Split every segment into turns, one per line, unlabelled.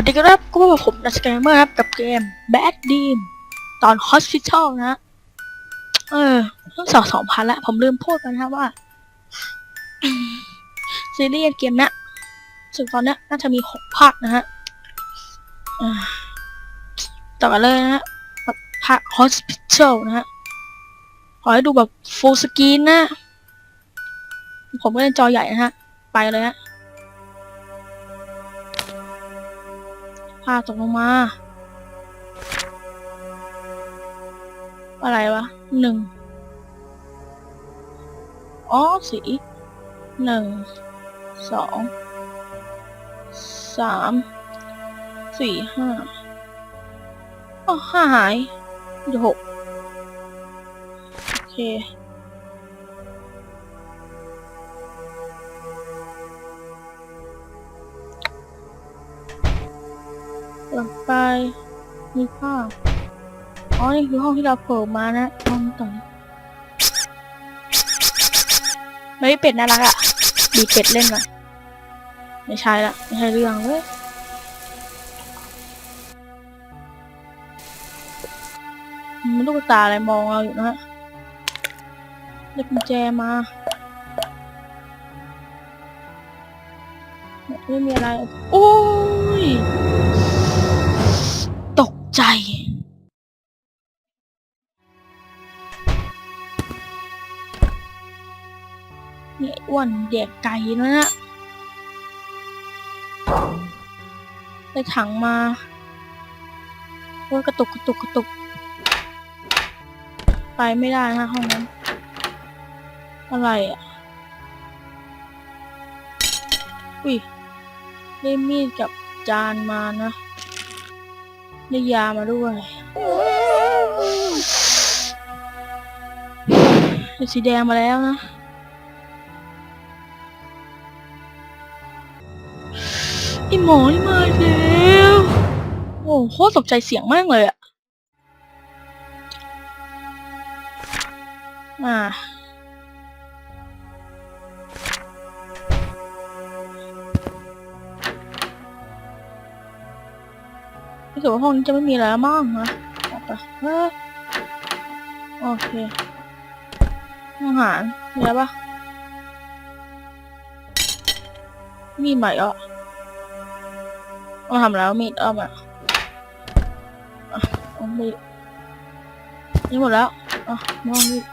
วัสดีครับก็มาผมดัชแกมเมอร์ครับกับเกม Bad Dream ตอน Hospital นะ เออเพิ่งสองสองพันละผมลืมพูดไปนนะว่า ซีรีส์เกมนี้ยสึกตอนนี้น่าจะมีหกภาคนะฮะต่อกันเลยนะฮะภาค Hospital นะฮะ ขอให้ดูแบบ full screen นะ ผมก็เล่นจอใหญ่นะฮะ ไปเลยฮะ ผ้าตกลงมา อะไรวะหนึ่งอ๋อสีหนึ่งสองสามสี่ห้าอ๋อห้าหายเดี๋ยวหกโอเค หลังไปมีภาพอ๋อ นี่คือห้องที่เราโผล่มานะ ห้องตรงนี้ไม่เป็ดน่ารักอะดีเป็ดเล่นก่อนไม่ใช่ละ ไม่ใช่เรื่องเว้ยมันลูกตาอะไรมองเราอยู่นะฮะเรียกกุญแจมาไม่มีอะไร โอ้ ใจ เนี่ยอ้วนแดกไก่นะนะได้ถังมาโอ้ยกระตุกกระตุกกระตุก ไปไม่ได้นะห้องนั้น อะไรอะ อุ้ยได้มีดกับจานมานะ ได้ยามาด้วยได้สีแดงมาแล้วนะไอหมอนี่มาแล้ว โอ้โหโคตรตกใจเสียงมากเลยอะอ่า รู้สึกว่าห้องนี้จะไม่มีอะไรแล้วมั้งนะออกไปเฮ้ยโอเคอาหารมีอะไรปะมีดใหม่อะเอามาทำแล้วมีดเอมาอะเอามีดนี่หมดแล้วอะมองมีด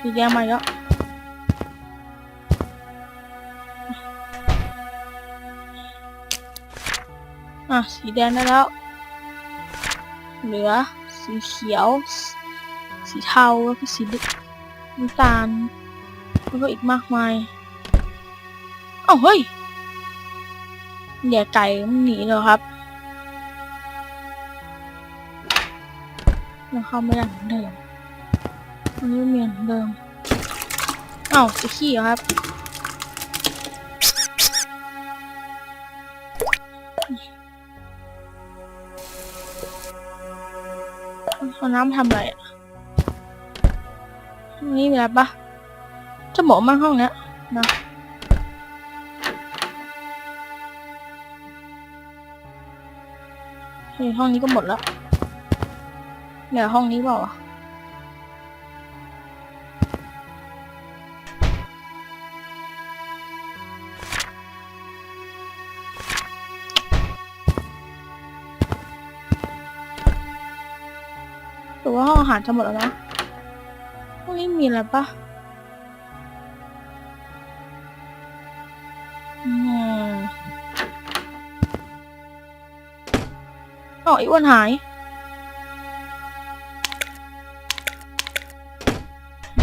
สีแดงใหม่แล้ว อะ สีแดงได้แล้ว เหลือ สีเขียว สีเทาแล้วก็สีน้ำตาลแล้วก็อีกมากมายเอ้าเฮ้ยเดี๋ยวไก่มันหนีแล้วครับยังเข้าไม่ได้เหมือนเดิมมันไม่เหมือนเดิมเอ้าจะขี้ครับ เอาน้ำทำอะไรอะห้องนี้มีอะไรปะจะหมอมากห้องเนี้ยนะเฮ้ยห้องนี้ก็หมดแล้วเหลือห้องนี้เปล่าวะ ว่าห้องอาหารจะหมดแล้วนะห้องนี้มีอะไรปะอืมอ๋ออ้อ้วนหาย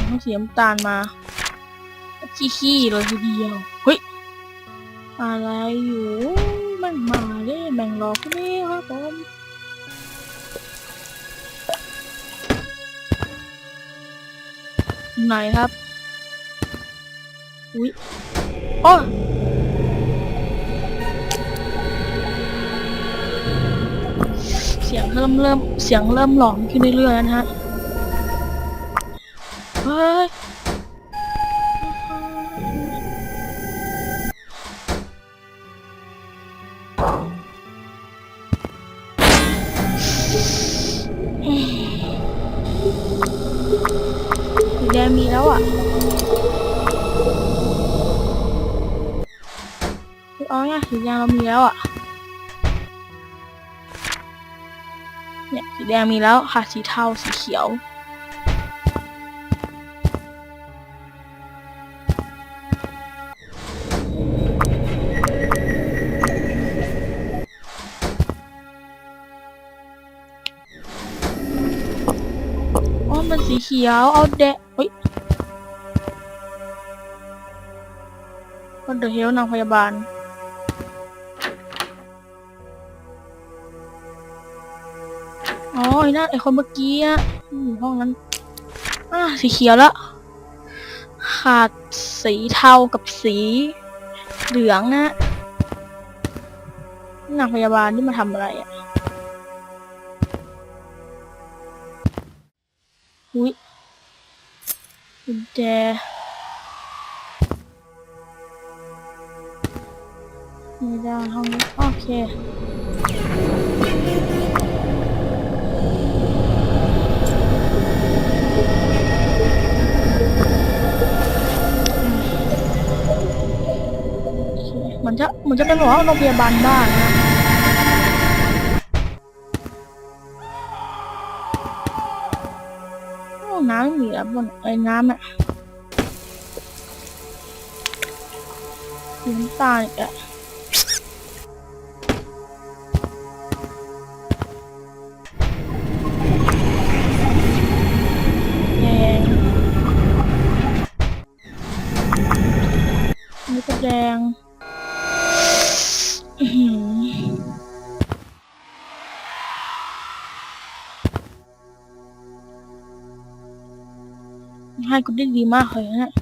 ต้องสีน้ำตาลมา ขี้ๆเลยทีเดียว เฮ้ย อะไรอยู่แม่งมาเด้แม่งรอคนนี้ครับผม ไหนครับ อุ้ยโอ้เสียงเริ่มเริ่มเสียงเริ่มหลอนขึ้นเรื่อยๆนะฮะ เฮ้ย อะเนี่ยสีแดงมีแล้วค่ะ สีเทา สีเขียว อ๋อ มันสีเขียว เอาแดงเฮ้ยวันเดือร์เฮลนางพยาบาล อ๋อไอ้นั่นไอ้คนเมื่อกี้อะอยู่ห้องนั้นอ่าสีเขียวแล้วขาดสีเทากับสีเหลืองนะนางพยาบาลที่มาทำอะไรอะอุ้ยกุญแจไม่ได้ห้องนี้โอเค จะเหมือนจะเป็นหัวโรงพยาบาลบ้างนะโอ้น้ำเหนียวบนไอ้น้ำอะสีน้ำตาลอีกอะ ให้กูได้ดีมากเลยนะ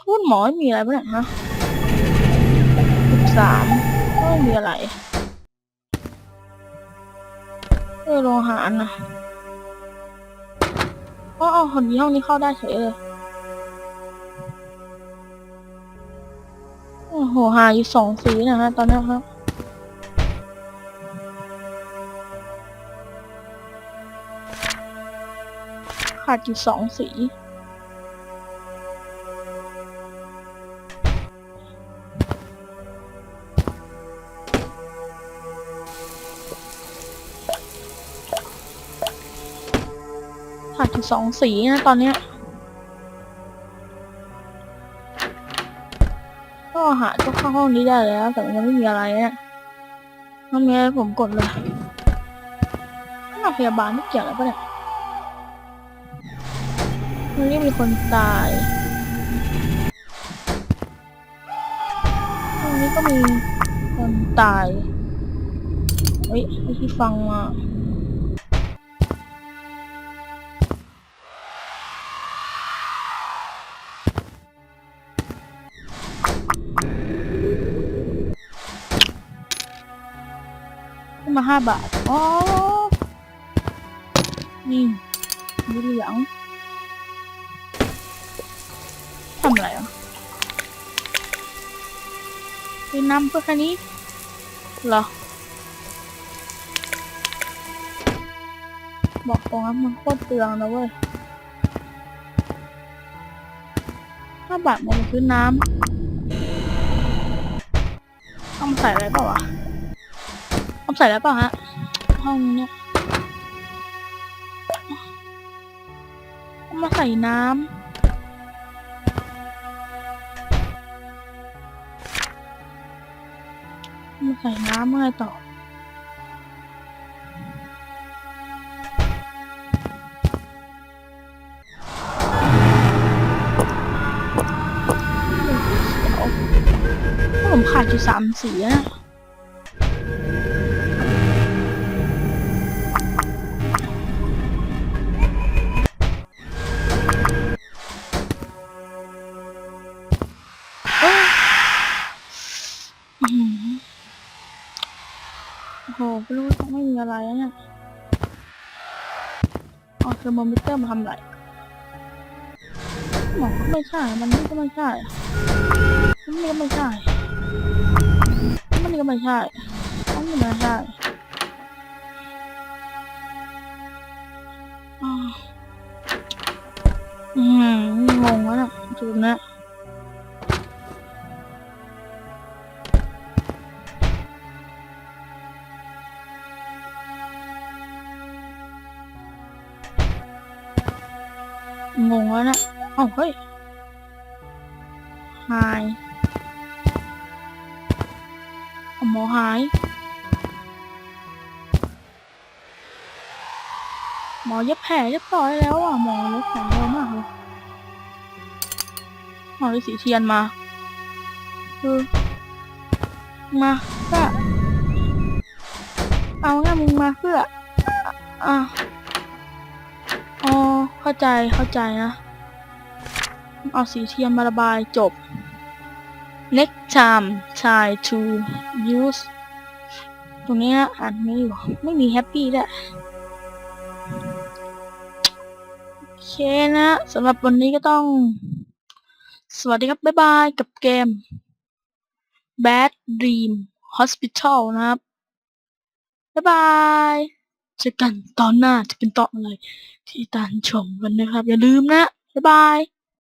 พูดหมอไม่มีอะไรบ้างเนี่ยฮะสิบสามไม่มีอะไรเออโรงหารนะอ๋ออ๋อคนนี้ห้องนี้เข้าได้เฉยเลยโอ้โหหาอยู่สองสีนะฮะตอนนี้ครับ ขาดอยู่สองสี ขาดอยู่สองสีนะตอนเนี้ย ก็หาก็เข้าห้องนี้ได้แล้ว แต่มันยังไม่มีอะไรเนี่ยห้องนี้ผมกดเลยห้องพยาบาลไม่เกี่ยวอะไรปะเนี่ย มันนี้มีคนตายห้องนี้ก็มีคนตาย เฮ้ยไอ้ที่ฟังมามาห้าบาท อ๋อ นี่สีเหลือง ทำอะไรอะเป็นน้ำเพื่อแค่นี้เหรอ บอกตรงนั้นมันโคตรเปลืองนะเว้ยห้าบาทมดไปซื้อน้ำเอามาใส่อะไรเปล่าวะเอามาใส่แล้วเปล่าฮะ ห้องเนี้ยเอามาใส่น้ำ มาใส่น้ำอะไรต่อผมขาดอยู่สามสีอะนะ โอ้โหไม่รู้ว่าไม่มีอะไรแล้วเนี่ยเอาเทอร์โมมิเตอร์มาทำไรหมอก็ไม่ใช่ มันนี่ก็ไม่ใช่มันนี่ก็ไม่ใช่มันนี่ก็ไม่ใช่มันนี่ก็ไม่ใช่อืมงงแล้วนะจุดนะ งงแล้วนะเอ้าเฮ้ยหายเอาหมอหาย หมอเย็บแผลเรียบร้อยแล้วอะ หมอเย็บแผลเร็วมากเลยหมอฤาษีเทียนมาคือมาเพื่อเอาง่ายมึงมาเพื่ออะ เข้าใจเข้าใจนะเอาสีเทียนมาระบายจบ next time try to use ตรงนี้นะอ่านไม่อยู่ไม่มีแฮปปี้ด้วยโอเคนะสำหรับวันนี้ก็ต้อง สวัสดีครับ บ๊ายบาย กับเกม Bad Dream Hospital นะครับ บ๊ายบายเจอกันตอนหน้าจะเป็นตอนอะไร ที่ตานชมกันนะครับ อย่าลืมนะ บ๊ายบาย